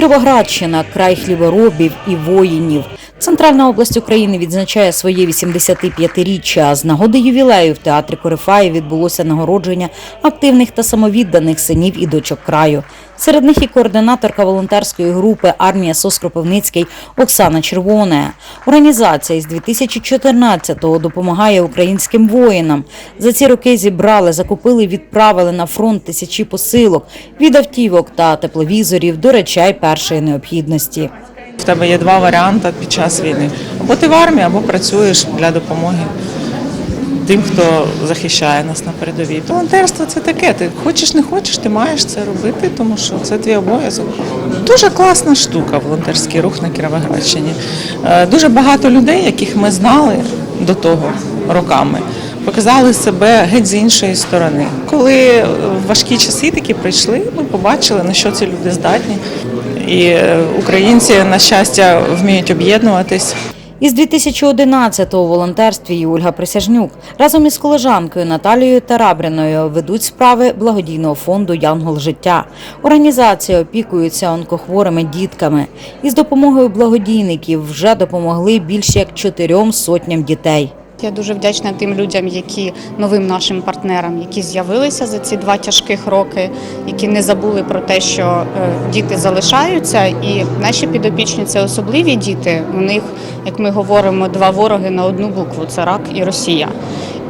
Кіровоградщина край хліборобів і воїнів. Центральна область України відзначає своє 85-річчя. З нагоди ювілею в театрі Корифаї відбулося нагородження активних та самовідданих синів і дочок краю. Серед них і координаторка волонтерської групи Армія СОС Кропивницький Оксана Червоне. Організація із 2014-го допомагає українським воїнам. За ці роки зібрали, закупили, відправили на фронт тисячі посилок від автівок та тепловізорів до речей першої необхідності. В тебе є два варіанти під час війни: або ти в армії, або працюєш для допомоги тим, хто захищає нас на передовій. Волонтерство це таке. Ти хочеш, не хочеш, ти маєш це робити, тому що це твій обов'язок. Дуже класна штука, волонтерський рух на Кіровоградщині. Е, Дуже багато людей, яких ми знали до того роками. Показали себе геть з іншої сторони. Коли важкі часи такі прийшли, ми побачили, на що ці люди здатні. І е, українці, на щастя, вміють об'єднуватись. Із 2011-го у волонтерстві і Ольга Присяжнюк разом із колежанкою Наталією Тарабриною ведуть справи благодійного фонду Янгол життя. Організація опікується онкохворими дітками. Із допомогою благодійників вже допомогли більше як чотирьом сотням дітей. Я дуже вдячна тим людям, які новим нашим партнерам, які з'явилися за ці два тяжких роки, які не забули про те, що е, діти залишаються, і наші підопічні це особливі діти. У них, як ми говоримо, два вороги на одну букву це рак і Росія.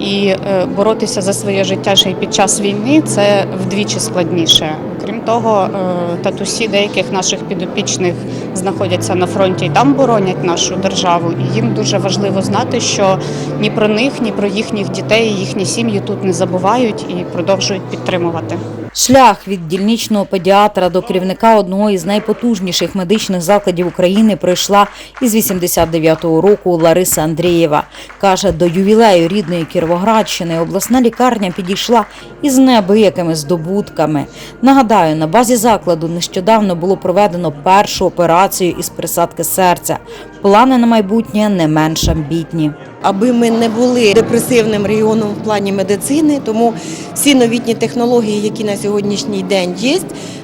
І е, боротися за своє життя ще й під час війни це вдвічі складніше. Крім того, е, татусі деяких наших підопічних знаходяться на фронті і там боронять нашу державу. І їм дуже важливо знати, що ні про них, ні про їхніх дітей, їхні сім'ї тут не забувають і продовжують підтримувати. Шлях від дільничного педіатра до керівника одного із найпотужніших медичних закладів України пройшла із 89-го року Лариса Андрієва. Каже, до ювілею рідної Кіровоградщини обласна лікарня підійшла із неабиякими здобутками. Нагадаю, на базі закладу нещодавно було проведено першу операцію із присадки серця. Плани на майбутнє не менш амбітні. аби ми не були депресивним регіоном в плані медицини. Тому всі новітні технології, які на сьогоднішній день є,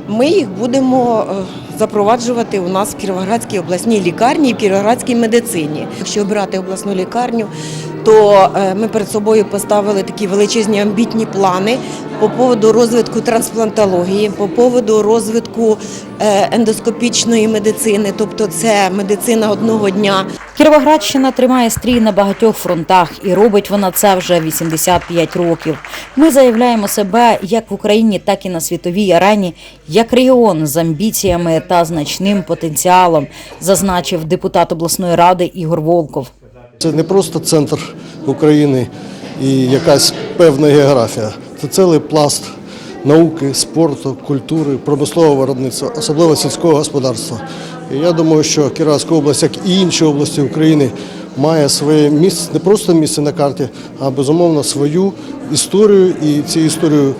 ми їх будемо е, запроваджувати у нас в Кіровоградській обласній лікарні і в Кіровоградській медицині. Якщо обирати обласну лікарню, то е, ми перед собою поставили такі величезні амбітні плани по поводу розвитку трансплантології, по поводу розвитку ендоскопічної медицини, тобто це медицина одного дня. Кіровоградщина тримає стрій на багатьох фронтах і робить вона це вже 85 років. Ми заявляємо себе як в Україні, так і на світовій арені, як регіон з амбіціями та значним потенціалом, зазначив депутат обласної ради Ігор Волков. Це не просто центр України і якась певна географія. Це цілий пласт науки, спорту, культури, промислового виробництва, особливо сільського господарства. І я думаю, що Кіровська область, як і інші області України, має своє місце, не просто місце на карті, а безумовно свою історію, і цією історією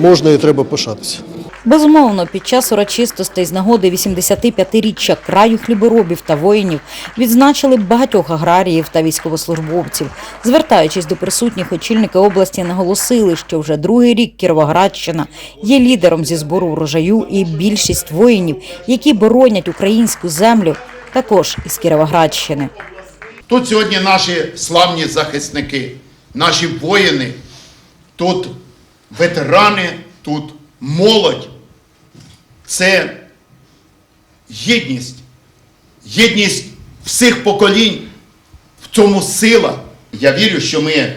можна і треба пишатися. Безумовно, під час урочистостей з нагоди 85-річчя краю хліборобів та воїнів відзначили багатьох аграріїв та військовослужбовців. Звертаючись до присутніх, очільники області наголосили, що вже другий рік Кіровоградщина є лідером зі збору врожаю, і більшість воїнів, які боронять українську землю, також із Кіровоградщини. Тут сьогодні наші славні захисники, наші воїни, тут ветерани, тут молодь. Це єдність, єдність всіх поколінь, в цьому сила. Я вірю, що ми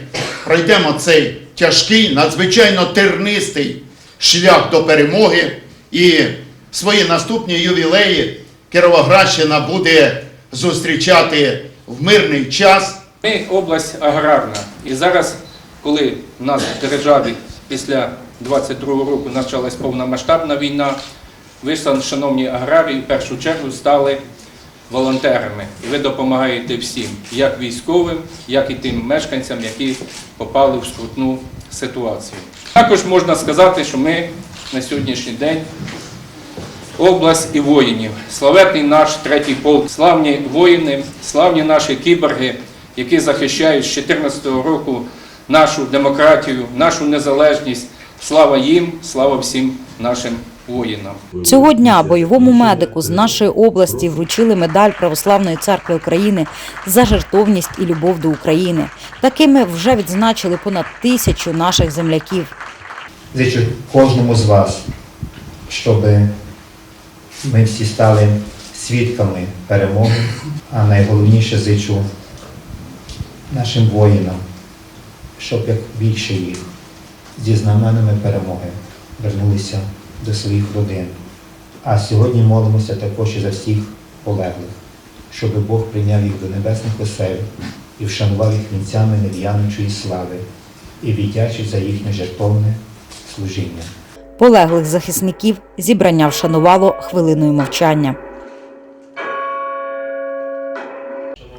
пройдемо цей тяжкий, надзвичайно тернистий шлях до перемоги і свої наступні ювілеї Кіровоградщина буде зустрічати в мирний час. Ми область аграрна. І зараз, коли в нас в державі після 22-го року почалась повномасштабна війна, ви, шановні аграрії, в першу чергу стали волонтерами. І ви допомагаєте всім, як військовим, як і тим мешканцям, які попали в скрутну ситуацію. Також можна сказати, що ми на сьогоднішній день область і воїнів. Славетний наш третій полк, славні воїни, славні наші кіборги, які захищають з 2014 року нашу демократію, нашу незалежність. Слава їм, слава всім нашим воїнам. Цього дня бойовому медику з нашої області вручили медаль Православної церкви України за жертовність і любов до України. Такими вже відзначили понад тисячу наших земляків. Зичу кожному з вас, щоб ми всі стали свідками перемоги, а найголовніше зичу нашим воїнам, щоб як більше їх зі знаменами перемоги вернулися до своїх родин. А сьогодні молимося також і за всіх полеглих, щоб Бог прийняв їх до небесних осель і вшанував їх вінцями нев'яночої слави і віддячить за їхнє жертовне служіння. Полеглих захисників зібрання вшанувало хвилиною мовчання.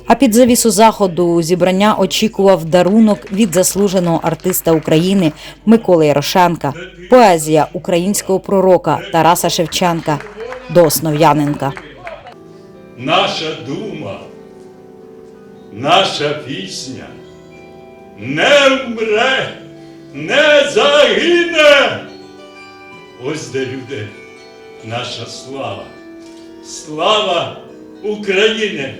А під завісу заходу зібрання очікував дарунок від заслуженого артиста України Миколи Ярошенка, поезія українського пророка Тараса Шевченка до Основ'яненка. наша дума, наша пісня не вмре, не загине. Ось де люди, наша слава, слава України.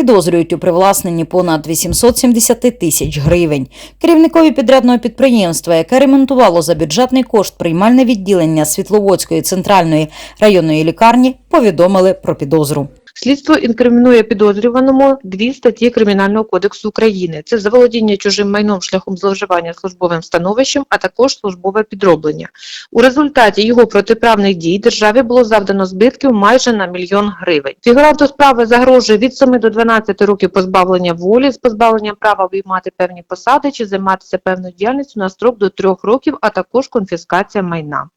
Підозрюють у привласненні понад 870 тисяч гривень. Керівникові підрядного підприємства, яке ремонтувало за бюджетний кошт приймальне відділення Світловодської центральної районної лікарні, повідомили про підозру. Слідство інкримінує підозрюваному дві статті Кримінального кодексу України: це заволодіння чужим майном шляхом зловживання службовим становищем, а також службове підроблення. У результаті його протиправних дій державі було завдано збитків майже на мільйон гривень. Фігуранту справи загрожує від 7 до 12 років позбавлення волі з позбавленням права обіймати певні посади чи займатися певною діяльністю на строк до 3 років, а також конфіскація майна.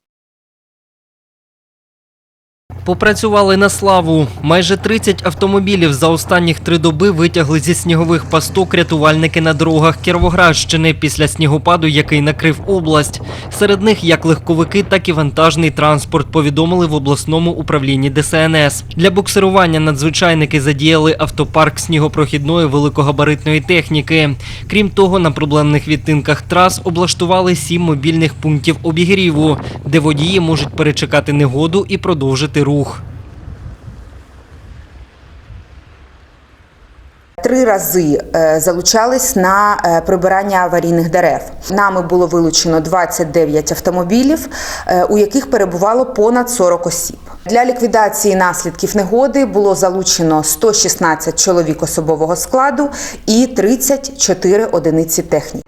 Попрацювали на славу. Майже 30 автомобілів за останніх три доби витягли зі снігових пасток рятувальники на дорогах Кіровоградщини після снігопаду, який накрив область. Серед них як легковики, так і вантажний транспорт, повідомили в обласному управлінні ДСНС. Для буксирування надзвичайники задіяли автопарк снігопрохідної великогабаритної техніки. Крім того, на проблемних відтинках трас облаштували сім мобільних пунктів обігріву, де водії можуть перечекати негоду і продовжити рух. Три рази е, залучались на е, прибирання аварійних дерев. Нами було вилучено 29 автомобілів, е, у яких перебувало понад 40 осіб. Для ліквідації наслідків негоди було залучено 116 чоловік особового складу і 34 одиниці техніки.